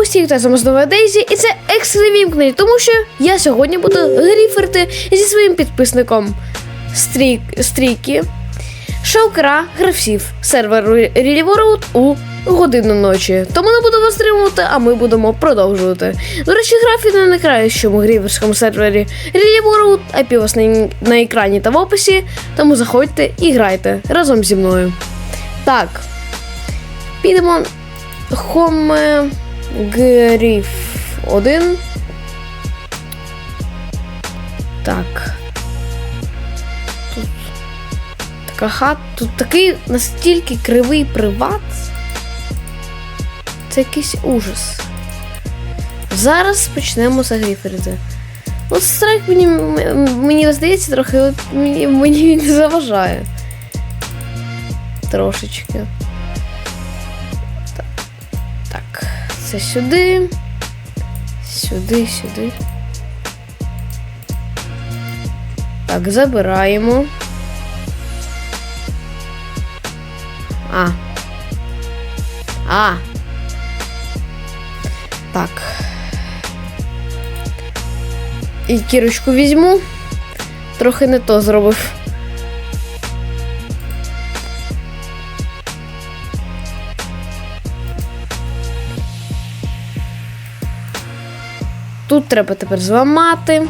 Усіх та знову Дейзі, і це екстра вімкнення, тому що я сьогодні буду гріферти зі своїм підписником Стрік, Стрікі, Шаукера гравців серверу Ріліворут у годину ночі. Тому не буду вас стримувати, а ми будемо продовжувати. До речі, графік на найкращому гріверському сервері Ріліворут, IP у вас на, на екрані та в описі, тому заходьте і грайте разом зі мною. Так, підемо Home Griff 1. Так. Тут така хата. Тут такий настільки кривий приват. Це якийсь ужас. Зараз почнемо загріферити. От страйк мені, мені здається, трохи мені, мені не заважає. Трошечки. Це сюди. Сюди, сюди. Так, забираємо. А. А. Так. І кірочку візьму. Трохи не то зробив. Тут треба тепер зламати.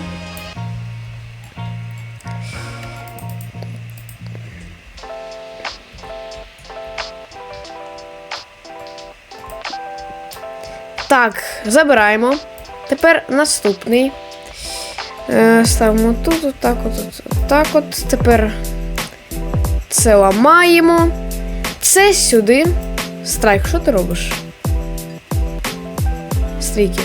Так, забираємо. Тепер наступний. Е, ставимо тут, отак, от, от, отак от. Тепер це ламаємо. Це сюди. Страйк, що ти робиш? Стрійки.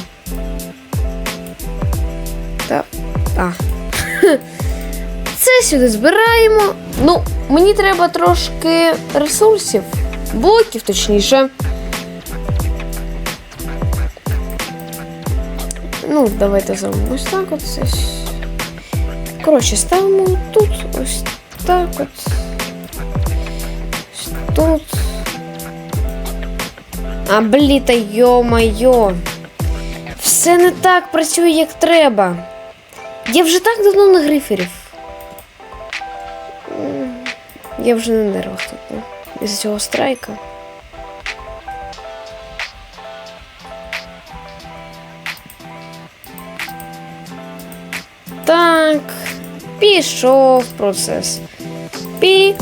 Сюди збираємо. Ну, мені треба трошки ресурсів, блоків, точніше. Ну, давайте зробимо ось так от. Коротше, ставимо тут ось так от. Ось тут. А блі, та йо-майо. Все не так працює, як треба. Я вже так давно на гриферів. Я вже на нервах тут. ну, Із цього страйка. Так, пішов процес. Пі.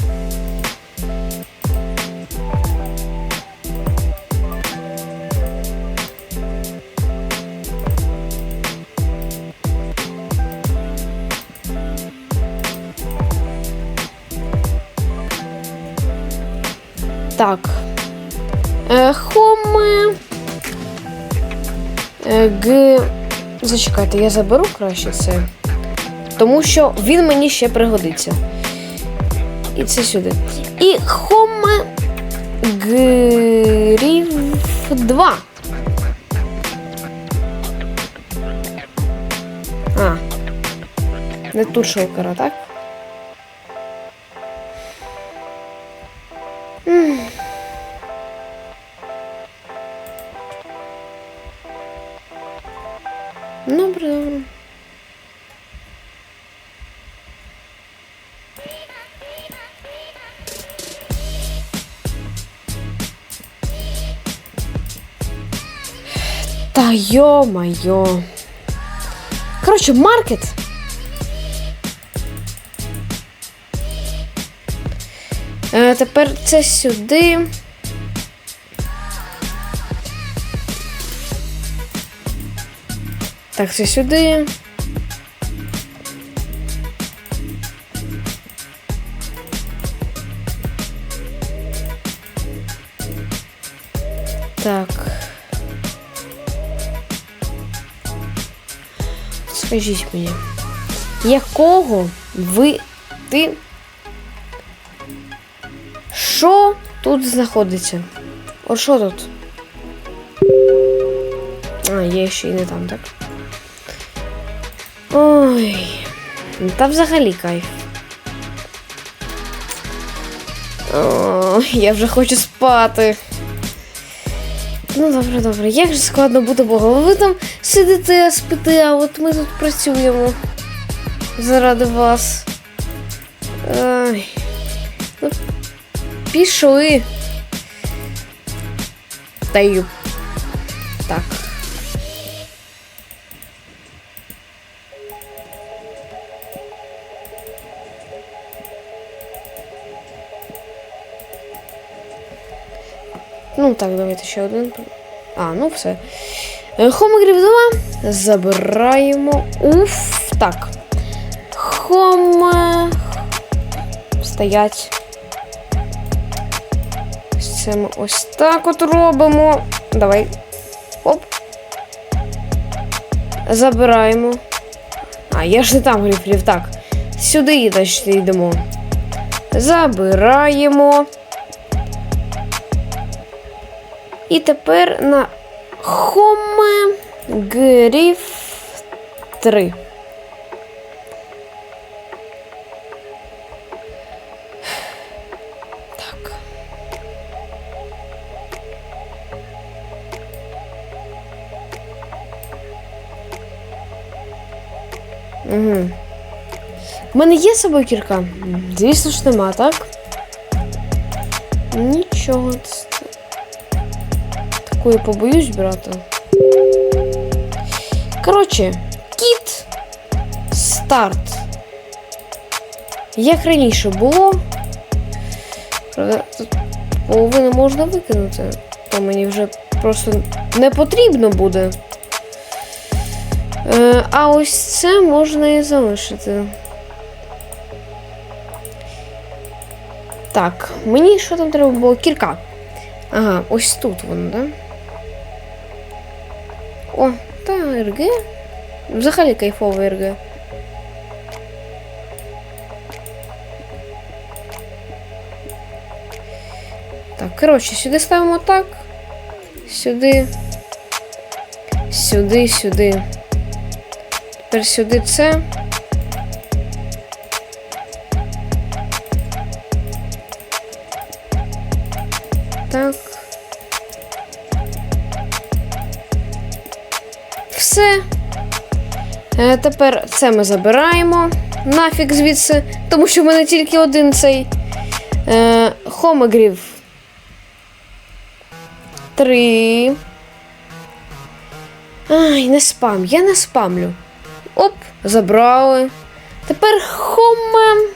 Так. Е, Хоме. Е, Г. Зачекайте, я заберу краще це. Тому що він мені ще пригодиться. І це сюди. І Хоме Грів 2. А. Не тут шовкара, так? Та йо-майо. Коротше, маркет. Е, тепер це сюди. Так, це сюди. Так. Скажіть мені, якого ви ти? Що тут знаходиться? От що тут? А, є ще й не там, так? Ой. Та взагалі кайф. О, я вже хочу спати. Ну добре, добре. Як же складно буде Бога. Ви там сидите, спите, а от ми тут працюємо. Заради вас. Ай. Ну, пішли. Даю. Так. Ну так, давайте ще один. А, ну все. Хомегрів 2 забираємо. Уф. Так. Хоме. Стоять. Це ми ось так от робимо. Давай. Оп. Забираємо. А, я ж не там грифлів. Так. Сюди значить, йдемо. Забираємо. І тепер на Хоме Гриф 3. Так. Угу. У мене є собою кірка? Звісно ж нема, так? Нічого. Я побоюсь брати. Коротше, кіт старт. Як раніше було. Тут половину можна викинути, то мені вже просто не потрібно буде. Е, а ось це можна і залишити. Так, мені що там треба було? Кірка. Ага, ось тут воно, да? О, та РГ. Взагалі кайфове РГ. Так, коротше, сюди ставимо так. Сюди. Сюди, сюди. Тепер сюди це. Так. Все. Е, тепер це ми забираємо. Нафіг звідси, тому що в мене тільки один цей е, хомегрів. Три. Ай, не спам. Я не спамлю. Оп, забрали. Тепер хоме.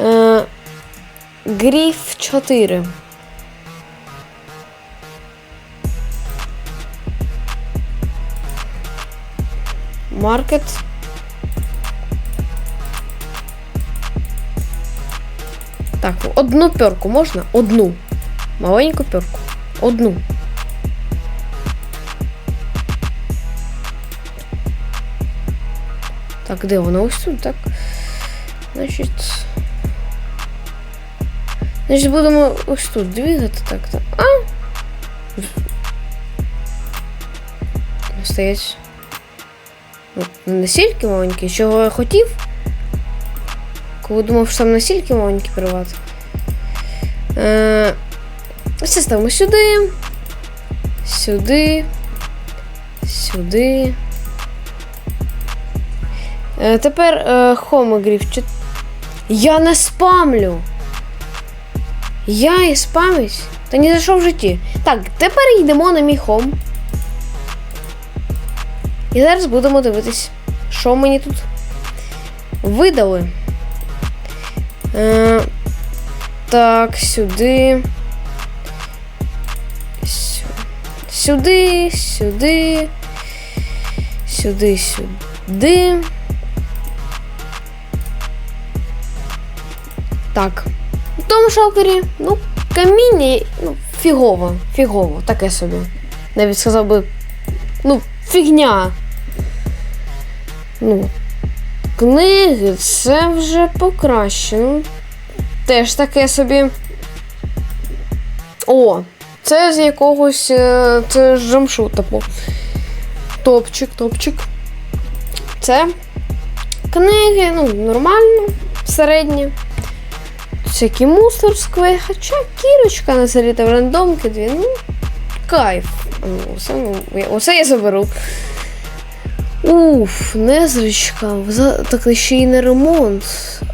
Е, Гріф 4. Маркет. Так, одну перку можна? Одну. Маленьку перку. Одну. Так, де вона? Ось тут, так. Значить. Значить, будемо ось тут двигати так. так. А? Стоять. Настільки маленький, чого я хотів. Коли думав, що сам настільки маленький приват. Е, Це ставимо сюди. Сюди. Сюди. Е, тепер е, хомогріф. Я не спамлю. Я і спамить? Та ні за що в житті. Так, тепер йдемо на мій хом. І зараз будемо дивитись, що мені тут видали. Е, так, сюди. Сюди, сюди. Сюди, сюди. Так. В тому шалкері, ну, каміння, ну, фігово, фігово, таке собі. Навіть сказав би, ну, фігня. Ну, книги це вже покращено. Теж таке собі. О, це з якогось. е, Це з джамшу, типу. Топчик, топчик. Це книги, ну, нормально, середні. всякі мусорські, хоча кірочка на заріта в рандомки дві, ну, кайф. Ну, Оце, ну, оце я заберу. Уф, незрічка, вза- так ще й не ремонт.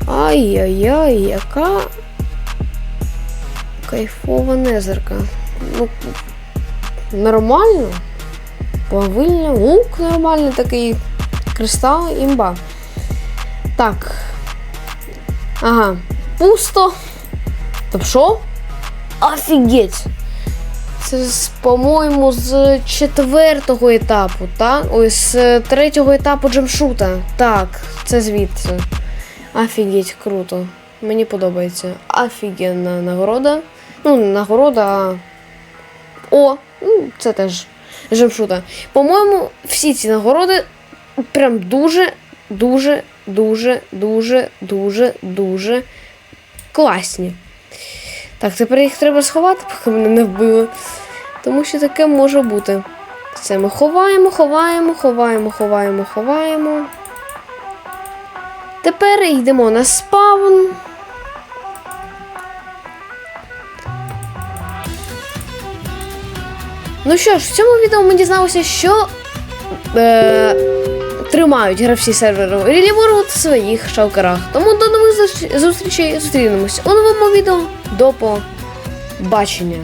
Ай-яй-яй, яка кайфова незерка. Ну, нормально. Плавильня, лук нормальний такий. Кристал, імба. Так. Ага. Пусто. Та що? Офігеть! Це, по-моєму, з четвертого етапу, так? Ой, з третього етапу джемшута. Так, це звідси. Офігеть, круто. Мені подобається. Офігенна нагорода. Ну, не нагорода, а. О, ну, це теж джемшута. По-моєму, всі ці нагороди прям дуже, дуже, дуже, дуже, дуже, дуже класні. Так, тепер їх треба сховати, поки мене не вбили. Тому що таке може бути. Це ми ховаємо, ховаємо, ховаємо, ховаємо, ховаємо. Тепер йдемо на спаун. Ну що ж, в цьому відео ми дізналися, що е, тримають гравці серверу Ріліворут в своїх шалкарах. Тому до нових зустрічей зустрінемось у новому відео. До побачення.